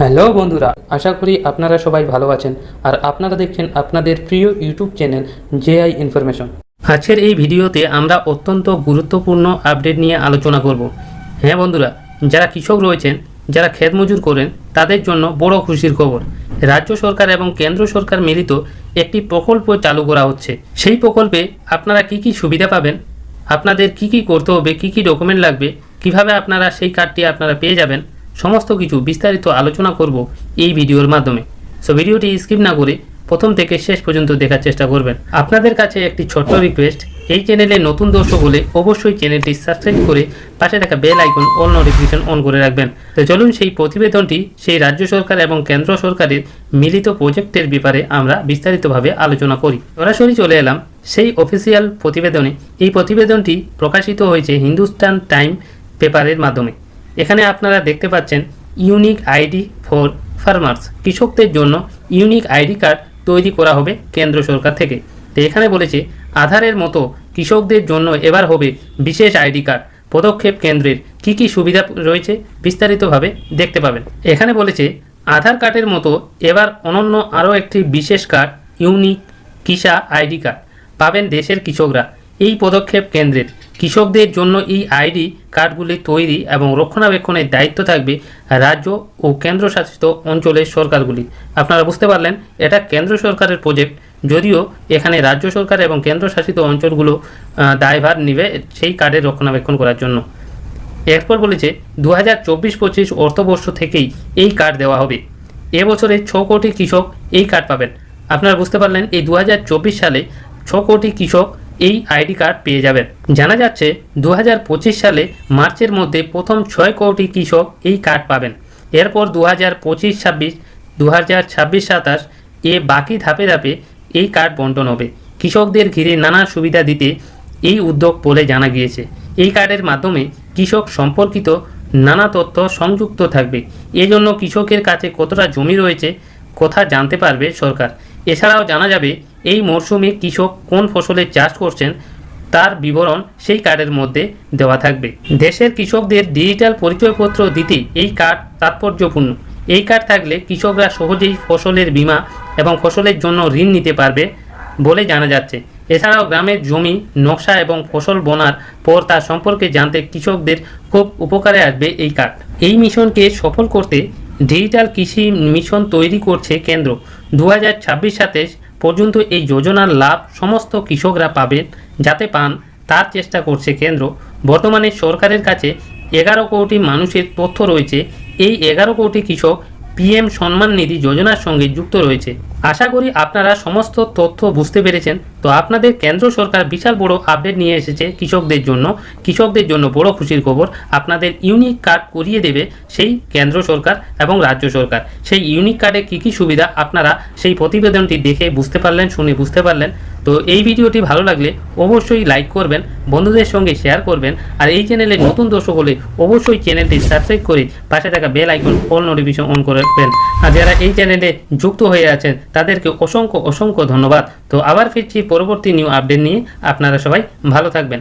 Hello বন্ধুরা, আশা করি আপনারা সবাই ভালো আছেন আর আপনারা দেখছেন আপনাদের প্রিয় ইউটিউব চ্যানেল জেআই ইনফরমেশন। আজকের এই ভিডিওতে আমরা অত্যন্ত গুরুত্বপূর্ণ আপডেট নিয়ে আলোচনা করব। হ্যাঁ বন্ধুরা, যারা কৃষক রয়েছেন, যারা ক্ষেত মজুর করেন, তাদের জন্য বড় খুশির খবর। রাজ্য সরকার এবং কেন্দ্র সরকার মিলিত একটি প্রকল্প চালু করা হচ্ছে। সেই প্রকল্পে আপনারা কি কি সুবিধা পাবেন? আপনাদের কি কি করতে হবে? কি কি ডকুমেন্ট লাগবে? কীভাবে আপনারা সেই কার্ডটি আপনারা পেয়ে যাবেন? সমস্ত কিছু বিস্তারিত আলোচনা করব এই ভিডিওর মাধ্যমে। সো ভিডিওটি স্কিপ না করে প্রথম থেকে শেষ পর্যন্ত দেখার চেষ্টা করবেন। আপনাদের কাছে একটি ছোট্ট রিকোয়েস্ট এই চ্যানেলে নতুন দর্শক হলে অবশ্যই চ্যানেলটি সাবস্ক্রাইব করে পাশে থাকা bell icon all notification on করে রাখবেন। তো চলুন সেই প্রতিবেদনটি সেই রাজ্য সরকার এবং কেন্দ্র সরকারের মিলিত প্রজেক্টের ব্যাপারে আমরা বিস্তারিতভাবে আলোচনা করি। সরাসরি চলে এলাম সেই অফিসিয়াল প্রতিবেদনে। এই প্রতিবেদনটি প্রকাশিত হয়েছে হিন্দুস্তান টাইম পেপারের মাধ্যমে। এখানে আপনারা দেখতে পাচ্ছেন ইউনিক আইডি ফর ফার্মার্স কৃষকদের জন্য ইউনিক আইডি কার্ড তৈরি করা হবে কেন্দ্র সরকার থেকে। তো এখানে বলেছে, আধারের মতো কৃষকদের জন্য এবার হবে বিশেষ আইডি কার্ড পদক্ষেপ কেন্দ্রের কি কি সুবিধা রয়েছে বিস্তারিতভাবে দেখতে পাবেন। এখানে বলেছে, আধার কার্ডের মতো এবার অনন্য আরও একটি বিশেষ কার্ড ইউনিক কিসা আইডি কার্ড পাবেন দেশের কৃষকরা। এই পদক্ষেপ কেন্দ্রের কৃষকদের জন্য এই আইডি কার্ডগুলি তৈরি এবং রক্ষণাবেক্ষণের দায়িত্ব থাকবে রাজ্য ও কেন্দ্রশাসিত অঞ্চলের সরকারগুলি। আপনারা বুঝতে পারলেন, এটা কেন্দ্র সরকারের প্রজেক্ট। যদিও এখানে রাজ্য সরকার এবং কেন্দ্রশাসিত অঞ্চলগুলো দায়ভার নেবে সেই কার্ডের রক্ষণাবেক্ষণ করার জন্য। এরপর বলেছে দু হাজার চব্বিশ পঁচিশ অর্থবর্ষ থেকেই এই কার্ড দেওয়া হবে। এবছরে ছ কোটি কৃষক এই কার্ড পাবেন। আপনারা বুঝতে পারলেন, এই দু হাজার চব্বিশ সালে ছ কোটি কৃষক এই আইডি কার্ড পেয়ে যাবেন। জানা যাচ্ছে দু হাজার পঁচিশ সালে মার্চের মধ্যে প্রথম ছয় কোটি কৃষক এই কার্ড পাবেন। এরপর দু হাজার পঁচিশ, ছাব্বিশ দু হাজার ছাব্বিশ, সাতাশ এ বাকি ধাপে ধাপে এই কার্ড বন্টন হবে। কৃষকদের ঘিরে নানা সুবিধা দিতে এই উদ্যোগ বলে জানা গিয়েছে। এই কার্ডের মাধ্যমে কৃষক সম্পর্কিত নানা তথ্য সংযুক্ত থাকবে। এজন্য কৃষকের কাছে কতটা জমি রয়েছে, কথা জানতে পারবে সরকার। এছাড়াও জানা যাবে, এই মরশুমে কৃষক কোন ফসলের চাষ করছেন, তার বিবরণ সেই কার্ডের মধ্যে দেওয়া থাকবে। দেশের কৃষকদের ডিজিটাল পরিচয়পত্র দিতে এই কার্ড তাৎপর্যপূর্ণ। এই কার্ড থাকলে কৃষকরা সহজেই ফসলের বীমা এবং ফসলের জন্য ঋণ নিতে পারবে বলে জানা যাচ্ছে। এছাড়াও গ্রামের জমি, নকশা এবং ফসল বোনার পর তার সম্পর্কে জানতে কৃষকদের খুব উপকারে আসবে এই কার্ড। এই মিশনকে সফল করতে ডিজিটাল কৃষি মিশন তৈরি করছে কেন্দ্র। দু হাজার ছাব্বিশ সাতাশ পর্যন্ত এই যোজনার লাভ সমস্ত কৃষকরা পাবেন, যাতে পান তার চেষ্টা করছে কেন্দ্র। বর্তমানে সরকারের কাছে এগারো কোটি মানুষের তথ্য রয়েছে। এই এগারো কোটি কৃষক পিএম সম্মান নিধি যোজনার সঙ্গে যুক্ত রয়েছে। আশা করি আপনারা সমস্ত তথ্য বুঝতে পেরেছেন। তো আপনাদের কেন্দ্র সরকার বিশাল বড় আপডেট নিয়ে এসেছে কৃষকদের জন্য। কৃষকদের জন্য বড় খুশির খবর, আপনাদের ইউনিক কার্ড করিয়ে দেবে সেই কেন্দ্র সরকার এবং রাজ্য সরকার। সেই ইউনিক কার্ডে কী কী সুবিধা আপনারা সেই প্রতিবেদনটি দেখে বুঝতে পারলেন, শুনে বুঝতে পারলেন। তো এই ভিডিওটি ভালো লাগলে অবশ্যই লাইক করবেন, বন্ধুদের সঙ্গে শেয়ার করবেন, আর এই চ্যানেলে নতুন দর্শক হলে অবশ্যই চ্যানেলটি সাবস্ক্রাইব করে পাশে থাকা bell icon all notification on করে রাখবেন। আর যারা এই চ্যানেলে যুক্ত হয়ে আছেন, তাদেরকে অসংখ্য অসংখ্য ধন্যবাদ। তো আবার ফিরছি পরবর্তী নিউ আপডেট নিয়ে। আপনারা সবাই ভালো থাকবেন।